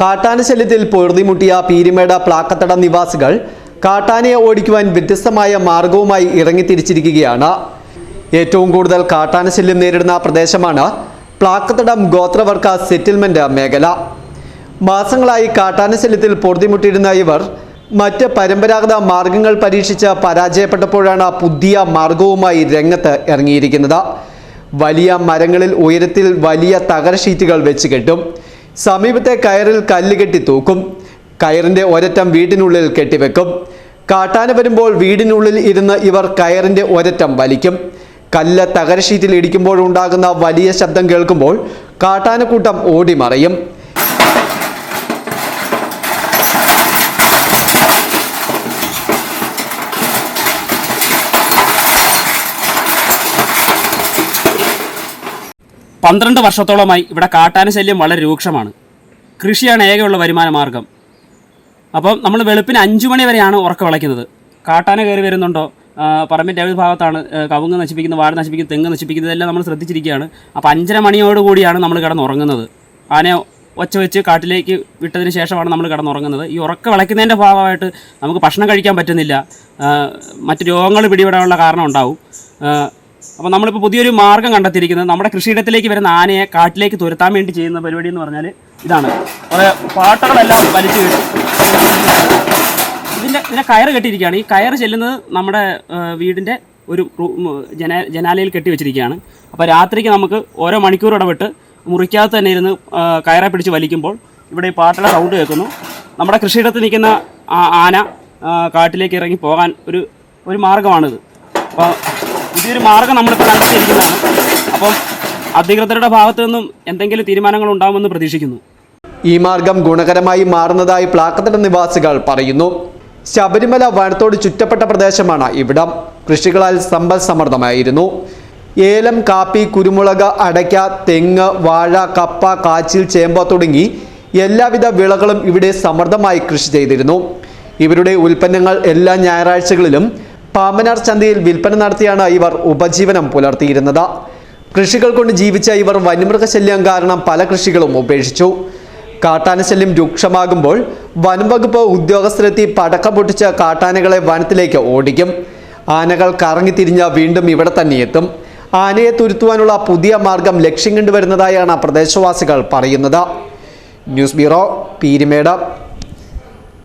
കാട്ടാനശല്യത്തിൽ പൊറുതിമുട്ടിയ പീരിമേട പ്ലാക്കത്തട നിവാസികൾ കാട്ടാനയെ ഓടിക്കുവാൻ വ്യത്യസ്തമായ മാർഗവുമായി ഇറങ്ങിത്തിരിച്ചിരിക്കുകയാണ്. ഏറ്റവും കൂടുതൽ കാട്ടാന ശല്യം നേരിടുന്ന പ്രദേശമാണ് പ്ലാക്കത്തടം ഗോത്രവർഗ സെറ്റിൽമെന്റ് മേഖല. മാസങ്ങളായി കാട്ടാന ശല്യത്തിൽ പൊറുതിമുട്ടിയിരുന്ന ഇവർ മറ്റ് പരമ്പരാഗത മാർഗങ്ങൾ പരീക്ഷിച്ച് പരാജയപ്പെട്ടപ്പോഴാണ് പുതിയ മാർഗവുമായി രംഗത്ത് ഇറങ്ങിയിരിക്കുന്നത്. വലിയ മരങ്ങളിൽ ഉയരത്തിൽ വലിയ തകര ഷീറ്റുകൾ വെച്ച് കെട്ടും. സമീപത്തെ കയറിൽ കല്ല് കെട്ടി തൂക്കും. കയറിന്റെ ഒരറ്റം വീടിനുള്ളിൽ കെട്ടിവെക്കും. കാട്ടാന വരുമ്പോൾ വീടിനുള്ളിൽ ഇരുന്ന് ഇവർ കയറിന്റെ ഒരറ്റം വലിക്കും. കല്ല് തകരശീറ്റിൽ ഇടിക്കുമ്പോഴുണ്ടാകുന്ന വലിയ ശബ്ദം കേൾക്കുമ്പോൾ കാട്ടാനക്കൂട്ടം ഓടിമറയും. പന്ത്രണ്ട് വർഷത്തോളമായി ഇവിടെ കാട്ടാന ശല്യം വളരെ രൂക്ഷമാണ്. കൃഷിയാണ് ഏകയുള്ള വരുമാന മാർഗം. അപ്പം നമ്മൾ വെളുപ്പിന് അഞ്ചു മണി വരെയാണ് ഉറക്കം വിളയ്ക്കുന്നത്. കാട്ടാന കയറി വരുന്നുണ്ടോ? പറമ്പിന്റെ ഏത് ഭാഗത്താണ് കവുങ്ങ് നശിപ്പിക്കുന്നത് വാഴ നശിപ്പിക്കുന്ന തെങ്ങ് നശിപ്പിക്കുന്നത് ഇതെല്ലാം നമ്മൾ ശ്രദ്ധിച്ചിരിക്കുകയാണ്. അപ്പോൾ അഞ്ചര മണിയോടുകൂടിയാണ് നമ്മൾ കിടന്നുറങ്ങുന്നത്. ആന ഒച്ച വെച്ച് കാട്ടിലേക്ക് വിട്ടതിന് ശേഷമാണ് നമ്മൾ കിടന്നുറങ്ങുന്നത്. ഈ ഉറക്കം വിളയ്ക്കുന്നതിന്റെ ഭാഗമായിട്ട് നമുക്ക് ഭക്ഷണം കഴിക്കാൻ പറ്റുന്നില്ല. മറ്റ് രോഗങ്ങൾ പിടിപെടാനുള്ള കാരണം ഉണ്ടാവും. അപ്പോൾ നമ്മളിപ്പോൾ പുതിയൊരു മാർഗം കണ്ടെത്തിയിരിക്കുന്നത് നമ്മുടെ കൃഷിയിടത്തിലേക്ക് വരുന്ന ആനയെ കാട്ടിലേക്ക് തുരത്താൻ വേണ്ടി ചെയ്യുന്ന പരിപാടി എന്ന് പറഞ്ഞാൽ ഇതാണ്. കുറേ പാട്ടകളെല്ലാം വലിച്ചു കെട്ടി ഇതിന്റെ ഇതിനെ കയറ് കെട്ടിയിരിക്കുകയാണ്. ഈ കയറ് ചെല്ലുന്നത് നമ്മുടെ വീടിന്റെ ഒരു ജന ജനാലയിൽ കെട്ടി വെച്ചിരിക്കുകയാണ്. അപ്പോൾ രാത്രിക്ക് നമുക്ക് ഓരോ മണിക്കൂർ ഇടപെട്ട് മുറിക്കാതെ തന്നെ ഇരുന്ന് കയറെ പിടിച്ച് വലിക്കുമ്പോൾ ഇവിടെ ഈ പാട്ടയുടെ സൗണ്ട് കേൾക്കുന്നു. നമ്മുടെ കൃഷിയിടത്ത് നിൽക്കുന്ന ആന കാട്ടിലേക്ക് ഇറങ്ങി പോകാൻ ഒരു ഒരു മാർഗമാണിത്. അപ്പോൾ പുതിയൊരു മാർഗം നമ്മളിപ്പോൾ കണ്ടെത്തിയിരിക്കുന്നതാണ്. അപ്പം അധികൃതരുടെ ഭാഗത്തു നിന്നും എന്തെങ്കിലും തീരുമാനങ്ങൾ ഉണ്ടാകുമെന്ന് പ്രതീക്ഷിക്കുന്നു. ഈ മാർഗം ഗുണകരമായി മാറുന്നതായി പ്ലാക്കത്തട നിവാസികൾ പറയുന്നു. ശബരിമല വനത്തോട് ചുറ്റപ്പെട്ട പ്രദേശമാണ് ഇവിടം. കൃഷികളാൽ സമ്പൽ സമൃദ്ധമായിരുന്നു. ഏലം കാപ്പി കുരുമുളക് അടയ്ക്ക തെങ്ങ് വാഴ കപ്പ കാച്ചിൽ ചേമ്പ തുടങ്ങി എല്ലാവിധ വിളകളും ഇവിടെ സമൃദ്ധമായി കൃഷി ചെയ്തിരുന്നു. ഇവരുടെ ഉൽപ്പന്നങ്ങൾ എല്ലാ ഞായറാഴ്ചകളിലും പാമ്പനാർ ചന്തയിൽ വിൽപ്പന നടത്തിയാണ് ഇവർ ഉപജീവനം പുലർത്തിയിരുന്നത്. കൃഷികൾ കൊണ്ട് ജീവിച്ച ഇവർ വന്യമൃഗശല്യം കാരണം പല കൃഷികളും ഉപേക്ഷിച്ചു. കാട്ടാനശല്യം രൂക്ഷമാകുമ്പോൾ വനംവകുപ്പ് ഉദ്യോഗസ്ഥരെത്തി പടക്കം പൊട്ടിച്ച് കാട്ടാനകളെ വനത്തിലേക്ക് ഓടിക്കും. ആനകൾ കറങ്ങിത്തിരിഞ്ഞ് വീണ്ടും ഇവിടെ തന്നെ എത്തും. ആനയെ തുരുത്തുവാനുള്ള പുതിയ മാർഗം ലക്ഷ്യം കണ്ടുവരുന്നതായാണ് പ്രദേശവാസികൾ പറയുന്നത്. News bureau Peermade.